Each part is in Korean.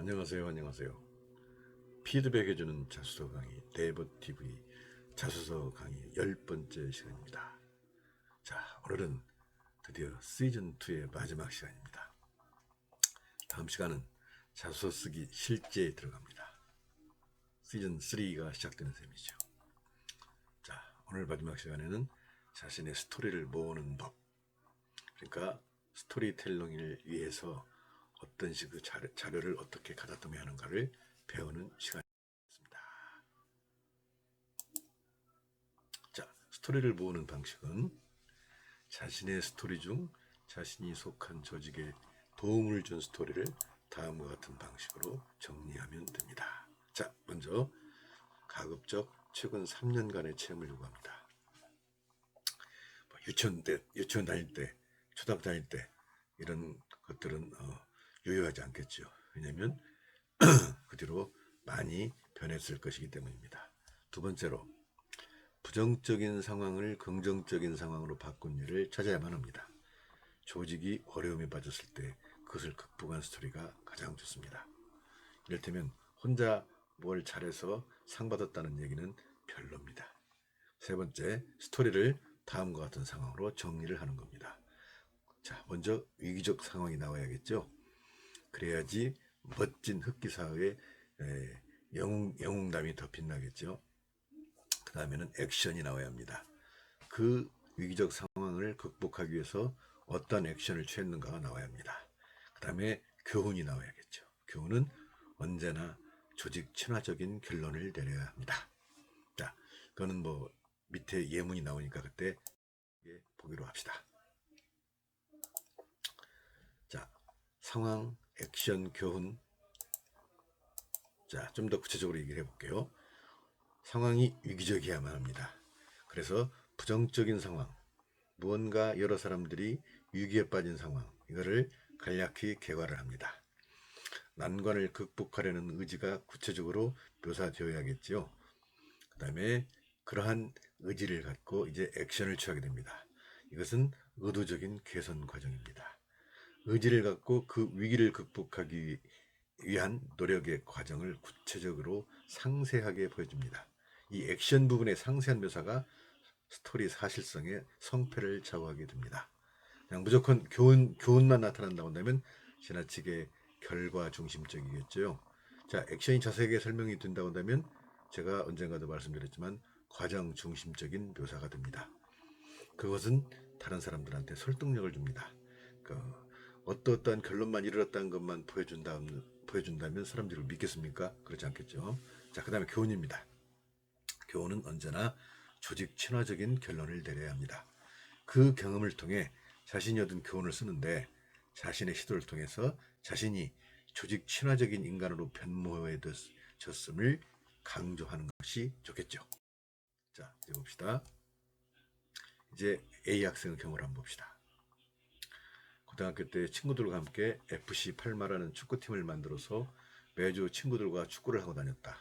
안녕하세요, 안녕하세요. 피드백 해주는 자수서 강의 네이버 TV 자수서 강의 열 번째 시간입니다. 자, 오늘은 드디어 시즌 2의 마지막 시간입니다. 다음 시간은 자수서 쓰기 실제에 들어갑니다. 시즌 3가 시작되는 셈이죠. 자, 오늘 마지막 시간에는 자신의 스토리를 모으는 법. 그러니까 스토리텔링을 위해서 어떤 식의 자료, 자료 를 어떻게 가다듬어 하는가를 배우는 시간입니다. 자, 스토리를 모으는 방식은 자신의 스토리 중 자신이 속한 조직에 도움을 준 스토리를 다음과 같은 방식으로 정리하면 됩니다. 자, 먼저 가급적 최근 3년간의 체험을 요구합니다. 뭐 유치원 때, 유치원 다닐 때, 초등학교 다닐 때 이런 것들은 어, 유효하지 않겠죠. 왜냐하면 그 뒤로 많이 변했을 것이기 때문입니다. 두 번째로 부정적인 상황을 긍정적인 상황으로 바꾼 일을 찾아야만 합니다. 조직이 어려움에 빠졌을 때 그것을 극복한 스토리가 가장 좋습니다. 이를테면 혼자 뭘 잘해서 상 받았다는 얘기는 별로입니다. 세 번째, 스토리를 다음과 같은 상황으로 정리를 하는 겁니다. 자, 먼저 위기적 상황이 나와야겠죠. 그래야지 멋진 흑기사의 에, 영웅, 영웅담이 더 빛나겠죠. 그 다음에는 액션이 나와야 합니다. 그 위기적 상황을 극복하기 위해서 어떤 액션을 취했는가가 나와야 합니다. 그 다음에 교훈이 나와야겠죠. 교훈은 언제나 조직 친화적인 결론을 내려야 합니다. 자, 그거는 뭐 밑에 예문이 나오니까 그때 보기로 합시다. 자, 상황, 액션, 교훈. 자, 좀 더 구체적으로 얘기를 해볼게요. 상황이 위기적이야만 합니다. 그래서 부정적인 상황, 무언가 여러 사람들이 위기에 빠진 상황, 이거를 간략히 개괄을 합니다. 난관을 극복하려는 의지가 구체적으로 묘사되어야겠지요. 그 다음에 그러한 의지를 갖고 이제 액션을 취하게 됩니다. 이것은 의도적인 개선 과정입니다. 의지를 갖고 그 위기를 극복하기 위한 노력의 과정을 구체적으로 상세하게 보여줍니다. 이 액션 부분의 상세한 묘사가 스토리 사실성의 성패를 좌우하게 됩니다. 그냥 무조건 교훈, 교훈만 나타난다고 한다면 지나치게 결과 중심적이겠죠. 자, 액션이 자세하게 설명이 된다고 한다면 제가 언젠가도 말씀드렸지만 과정 중심적인 묘사가 됩니다. 그것은 다른 사람들한테 설득력을 줍니다. 그 어떠어떠한 결론만 이르렀다는 것만 보여준다면, 보여준다면 사람들을 믿겠습니까? 그렇지 않겠죠. 자, 그 다음에 교훈입니다. 교훈은 언제나 조직 친화적인 결론을 내려야 합니다. 그 경험을 통해 자신이 얻은 교훈을 쓰는데 자신의 시도를 통해서 자신이 조직 친화적인 인간으로 변모해졌음을 강조하는 것이 좋겠죠. 자, 이제 봅시다. 이제 A 학생의 경우를 한번 봅시다. 고등학교 때 친구들과 함께 FC 팔마라는 축구팀을 만들어서 매주 친구들과 축구를 하고 다녔다.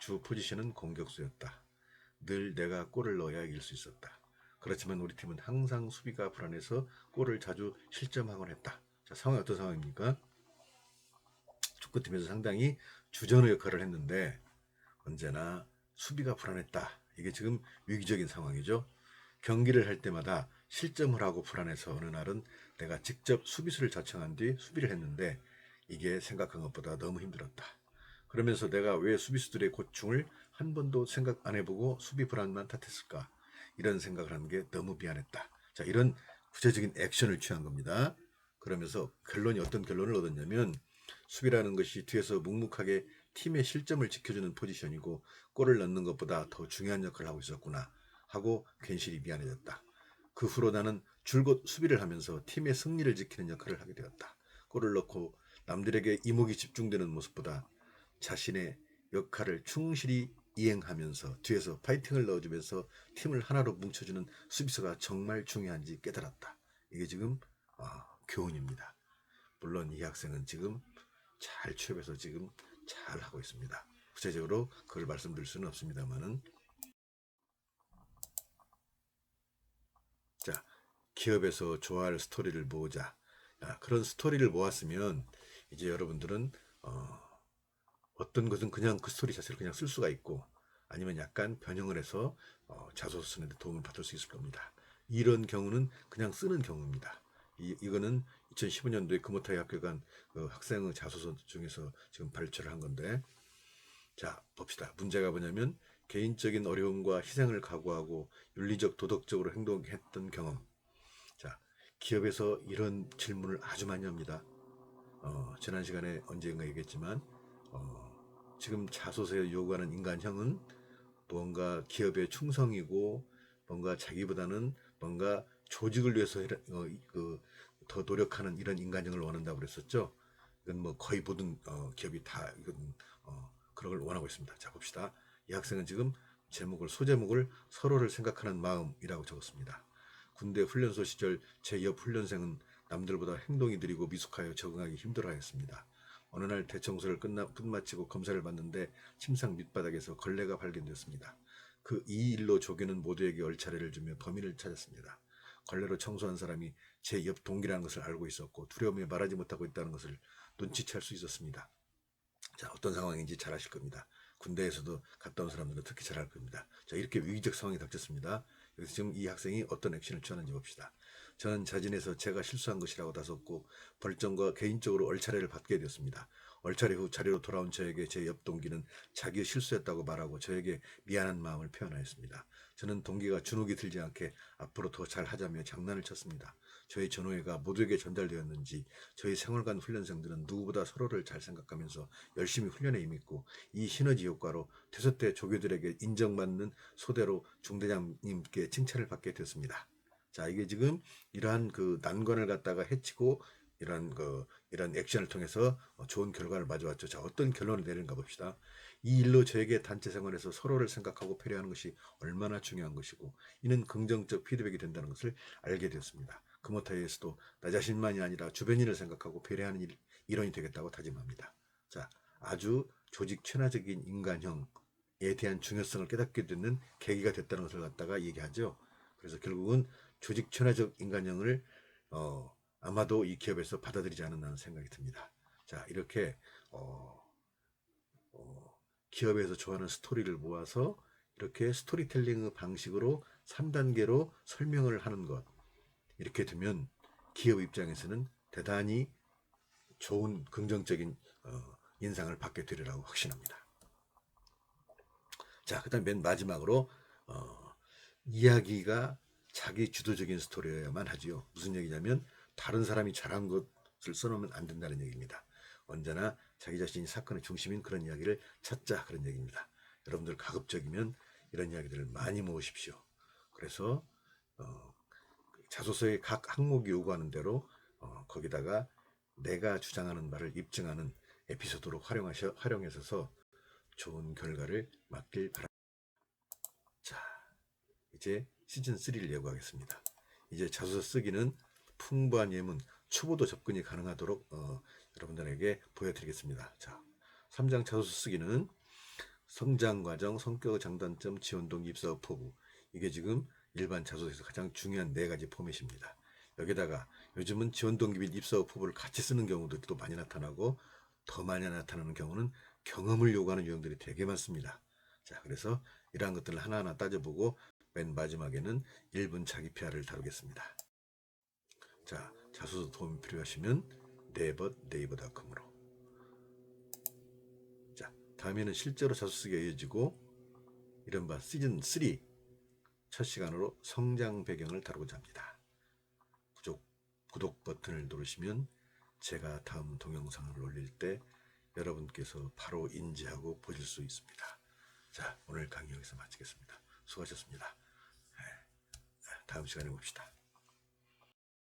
주 포지션은 공격수였다. 늘 내가 골을 넣어야 이길 수 있었다. 그렇지만 우리 팀은 항상 수비가 불안해서 골을 자주 실점하곤 했다. 자, 상황이 어떤 상황입니까? 축구팀에서 상당히 주전의 역할을 했는데 언제나 수비가 불안했다. 이게 지금 위기적인 상황이죠. 경기를 할 때마다 실점을 하고 불안해서 어느 날은 내가 직접 수비수를 자청한 뒤 수비를 했는데 이게 생각한 것보다 너무 힘들었다. 그러면서 내가 왜 수비수들의 고충을 한 번도 생각 안 해보고 수비 불안만 탓했을까? 이런 생각을 하는 게 너무 미안했다. 자, 이런 구체적인 액션을 취한 겁니다. 그러면서 결론이 어떤 결론을 얻었냐면 수비라는 것이 뒤에서 묵묵하게 팀의 실점을 지켜주는 포지션이고 골을 넣는 것보다 더 중요한 역할을 하고 있었구나 하고 괜시리 미안해졌다. 그 후로 나는 줄곧 수비를 하면서 팀의 승리를 지키는 역할을 하게 되었다. 골을 넣고 남들에게 이목이 집중되는 모습보다 자신의 역할을 충실히 이행하면서 뒤에서 파이팅을 넣어주면서 팀을 하나로 뭉쳐주는 수비수가 정말 중요한지 깨달았다. 이게 지금 어, 교훈입니다. 물론 이 학생은 지금 잘 취업해서 지금 잘 하고 있습니다. 구체적으로 그걸 말씀드릴 수는 없습니다만은 자 기업에서 좋아할 스토리를 모으자. 야, 그런 스토리를 모았으면 이제 여러분들은 어, 어떤 것은 그냥 그 스토리 자체를 그냥 쓸 수가 있고 아니면 약간 변형을 해서 어, 자소서 쓰는 데 도움을 받을 수 있을 겁니다. 이런 경우는 그냥 쓰는 경우입니다. 이, 이거는 2015년도에 금호타이 학교 간 그 학생의 자소서 중에서 지금 발췌를 한 건데 자 봅시다. 문제가 뭐냐면 개인적인 어려움과 희생을 각오하고 윤리적 도덕적으로 행동했던 경험. 자 기업에서 이런 질문을 아주 많이 합니다. 어, 지난 시간에 언젠가 얘기했지만 어, 지금 자소서에 요구하는 인간형은 뭔가 기업의 충성이고 뭔가 자기보다는 뭔가 조직을 위해서 어, 이- 그, 더 노력하는 이런 인간형을 원한다고 그랬었죠. 이건 뭐 거의 모든 어, 기업이 다 이건 어, 그런 걸 원하고 있습니다. 자 봅시다. 이 학생은 지금 제목을 소제목을 서로를 생각하는 마음이라고 적었습니다. 군대 훈련소 시절 제 옆 훈련생은 남들보다 행동이 느리고 미숙하여 적응하기 힘들어하였습니다. 어느 날 대청소를 끝나 끝마치고 검사를 받는데 침상 밑바닥에서 걸레가 발견되었습니다. 그 이 일로 조교는 모두에게 얼차례를 주며 범인을 찾았습니다. 걸레로 청소한 사람이 제 옆 동기라는 것을 알고 있었고 두려움에 말하지 못하고 있다는 것을 눈치챌 수 있었습니다. 자, 어떤 상황인지 잘 아실 겁니다. 군대에서도 갔다 온 사람들은 특히 잘 알 겁니다. 자, 이렇게 위기적 상황이 닥쳤습니다. 여기서 지금 이 학생이 어떤 액션을 취하는지 봅시다. 저는 자진해서 제가 실수한 것이라고 다섰고 벌점과 개인적으로 얼차례를 받게 되었습니다. 얼차례 후 자리로 돌아온 저에게 제 옆 동기는 자기 실수했다고 말하고 저에게 미안한 마음을 표현하였습니다. 저는 동기가 주눅이 들지 않게 앞으로 더 잘하자며 장난을 쳤습니다. 저희 전호회가 모두에게 전달되었는지 저희 생활관 훈련생들은 누구보다 서로를 잘 생각하면서 열심히 훈련에 임했고 이 시너지 효과로 퇴소 때 조교들에게 인정받는 소대로 중대장님께 칭찬을 받게 되었습니다. 자 이게 지금 이러한 그 난관을 갖다가 해치고 이러한 그 이런 액션을 통해서 어, 좋은 결과를 가져왔죠. 자 어떤 결론을 내리는가 봅시다. 이 일로 저에게 단체 생활에서 서로를 생각하고 배려하는 것이 얼마나 중요한 것이고 이는 긍정적 피드백이 된다는 것을 알게 되었습니다. 금호타이에서도 나 자신만이 아니라 주변인을 생각하고 배려하는 일, 일원이 되겠다고 다짐합니다. 자, 아주 조직 친화적인 인간형에 대한 중요성을 깨닫게 되는 계기가 됐다는 것을 갖다가 얘기하죠. 그래서 결국은 조직 친화적 인간형을 어, 아마도 이 기업에서 받아들이지 않았나는 생각이 듭니다. 자, 이렇게 어, 어, 기업에서 좋아하는 스토리를 모아서 이렇게 스토리텔링의 방식으로 3단계로 설명을 하는 것. 이렇게 되면 기업 입장에서는 대단히 좋은 긍정적인 어, 인상을 받게 되리라고 확신합니다. 자, 그다음 맨 마지막으로 어, 이야기가 자기 주도적인 스토리여야만 하지요. 무슨 얘기냐면 다른 사람이 잘한 것을 써놓으면 안 된다는 얘기입니다. 언제나 자기 자신이 사건의 중심인 그런 이야기를 찾자 그런 얘기입니다. 여러분들 가급적이면 이런 이야기들을 많이 모으십시오. 그래서 어, 자소서의 각 항목이 요구하는 대로 어, 거기다가 내가 주장하는 말을 입증하는 에피소드로 활용하셔 활용해서 좋은 결과를 맞길 바랍니다. 자, 이제 시즌 3를 예고하겠습니다. 이제 자소서 쓰기는 풍부한 예문, 초보도 접근이 가능하도록 어, 여러분들에게 보여드리겠습니다. 자, 3장 자소서 쓰기는 성장 과정, 성격 장단점, 지원 동기, 입사 후 포부. 이게 지금 일반 자소서에서 가장 중요한 네 가지 포맷입니다. 여기다가 요즘은 지원 동기 및 입사 후 포부를 같이 쓰는 경우도 또 많이 나타나고 더 많이 나타나는 경우는 경험을 요구하는 유형들이 되게 많습니다. 자, 그래서 이러한 것들을 하나하나 따져보고 맨 마지막에는 1분 자기 피아를 다루겠습니다. 자, 자소서 도움이 필요하시면 네버 네이버닷컴으로. 자, 다음에는 실제로 자소서 쓰기가 이어지고 이른바 시즌 3 첫 시간으로 성장 배경을 다루고자 합니다. 구독, 구독 버튼을 누르시면 제가 다음 동영상을 올릴 때 여러분께서 바로 인지하고 보실 수 있습니다. 자, 오늘 강의 여기서 마치겠습니다. 수고하셨습니다. 네, 다음 시간에 봅시다.